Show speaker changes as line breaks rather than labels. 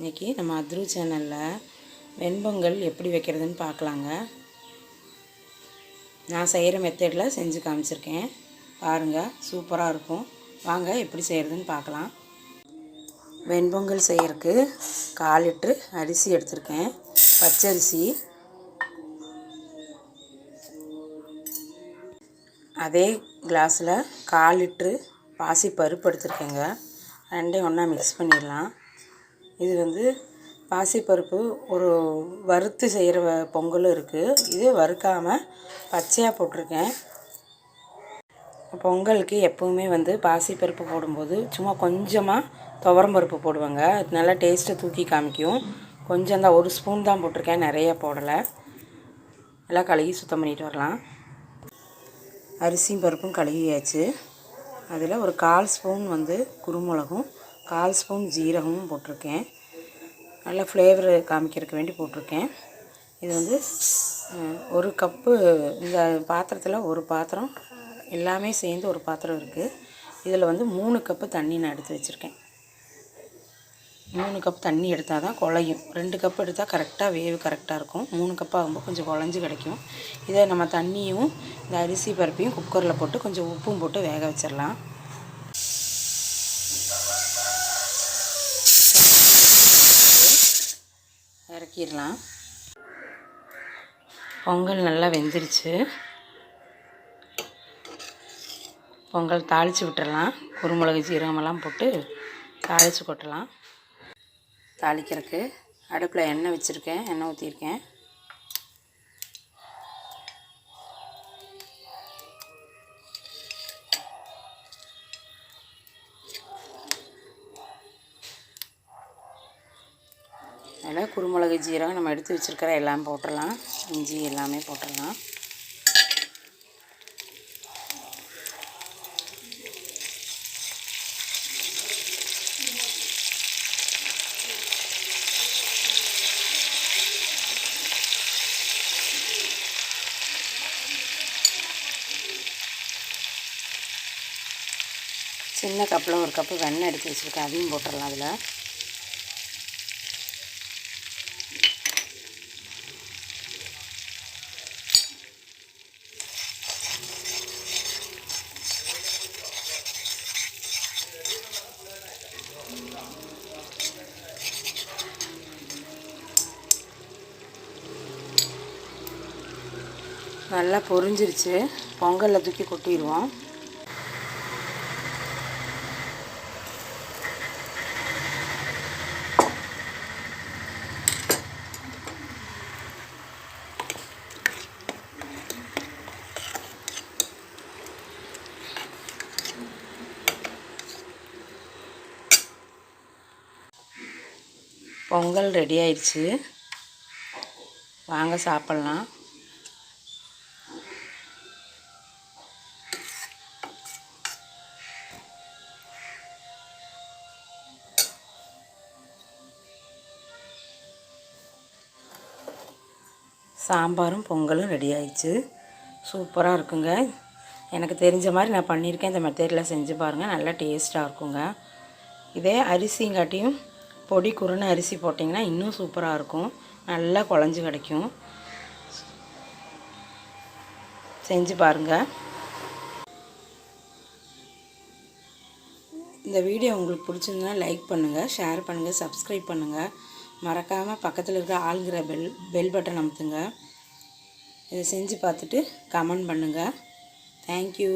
இன்றைக்கி நம்ம அத்ரு சேனலில் வெண்பொங்கல் எப்படி வைக்கிறதுன்னு பார்க்கலாங்க. நான் செய்கிற மெத்தடில் செஞ்சு காமிச்சிருக்கேன். பாருங்கள் சூப்பராக இருக்கும். வாங்க எப்படி செய்கிறதுன்னு பார்க்கலாம். வெண்பொங்கல் செய்கிறதுக்கு கால் லிட்ரு அரிசி எடுத்திருக்கேன். பச்சரிசி. அதே கிளாஸில் கால் லிட்ரு பாசி பருப்பு எடுத்திருக்கேங்க. ரெண்டையும் ஒன்றா மிக்ஸ் பண்ணிடலாம். இது வந்து பாசிப்பருப்பு ஒரு வறுத்து செய்கிற வ- பொங்கலும் இருக்குது இது வறுக்காமல் பச்சையாக போட்டிருக்கேன். பொங்கலுக்கு எப்போவுமே வந்து பாசிப்பருப்பு போடும்போது சும்மா கொஞ்சமாக துவரம் பருப்பு போடுவாங்க. அது நல்லா டேஸ்ட்டை தூக்கி காமிக்கும். கொஞ்சம் தான் ஒரு ஸ்பூன் தான் போட்டிருக்கேன். நிறைய போடலை. எல்லாம் கழுகி சுத்தம் பண்ணிட்டு வரலாம். அரிசியும் பருப்பும் கழுகியாச்சு. அதில் ஒரு கால் ஸ்பூன் வந்து குருமிளகும் கால் ஸ்பூன் ஜீரகமும் போட்டிருக்கேன். நல்ல ஃப்ளேவர் காமிக்கிறதுக்கு வேண்டி போட்டிருக்கேன். இது வந்து ஒரு கப்பு இந்த பாத்திரத்தில் ஒரு பாத்திரம் எல்லாமே சேர்ந்து ஒரு பாத்திரம் இருக்குது இதில் வந்து மூணு கப்பு தண்ணி நான் எடுத்து வச்சுருக்கேன். மூணு கப் தண்ணி எடுத்தால் தான் குழையும். ரெண்டு கப் எடுத்தால் கரெக்டாக வேவு கரெக்டாக இருக்கும். மூணு கப் ஆகும்போது கொஞ்சம் குழஞ்சி கிடைக்கும். இதை நம்ம தண்ணியும் இந்த அரிசி பருப்பையும் குக்கரில் போட்டு கொஞ்சம் உப்பும் போட்டு வேக வச்சிடலாம் இறக்கிடலாம் பொங்கல் நல்லா வெந்துருச்சு. பொங்கல் தாளித்து விட்டுறலாம். குருமிளகு ஜீரகமெல்லாம் போட்டு தாளித்து கொட்டலாம். தாளிக்கிறதுக்கு அடுப்பில் எண்ணெய் வச்சுருக்கேன் எண்ணெய் ஊற்றிருக்கேன் அதில் குருமிளகு ஜீரகம் நம்ம எடுத்து வச்சுருக்கிற எல்லாம் போட்டுடலாம். இஞ்சி எல்லாமே போட்டுடலாம். சின்ன கப்பில் ஒரு கப்பு வெண்ணெய் எடுத்து வச்சுருக்கேன். அதையும் போட்டுடலாம் அதில் நல்லா பொரிஞ்சிருச்சு. பொங்கலில் தூக்கி கொட்டிடுவோம் பொங்கல் ரெடி ஆயிடுச்சு. வாங்க சாப்பிட்லாம். சாம்பாரும் பொங்கலும் ரெடி ஆயிடுச்சு சூப்பராக இருக்குங்க. எனக்கு தெரிஞ்ச மாதிரி நான் பண்ணியிருக்கேன். இந்த மெத்தடில் செஞ்சு பாருங்கள் நல்லா டேஸ்ட்டாக இருக்குங்க. இதே அரிசிங்காட்டியும் பொடி குறுன அரிசி போட்டிங்கன்னா இன்னும் சூப்பராக இருக்கும். நல்லா குழஞ்சி கிடைக்கும். செஞ்சு பாருங்கள் இந்த வீடியோ உங்களுக்கு பிடிச்சிருந்தா லைக் பண்ணுங்கள் ஷேர் பண்ணுங்கள் சப்ஸ்கிரைப் பண்ணுங்கள் மறக்காமல் பக்கத்தில் இருக்கிற ஆளுங்கிற பெல் பெல் பட்டன் அமுத்துங்க. இதை செஞ்சு பார்த்துட்டு கமெண்ட் பண்ணுங்கள் தேங்க்யூ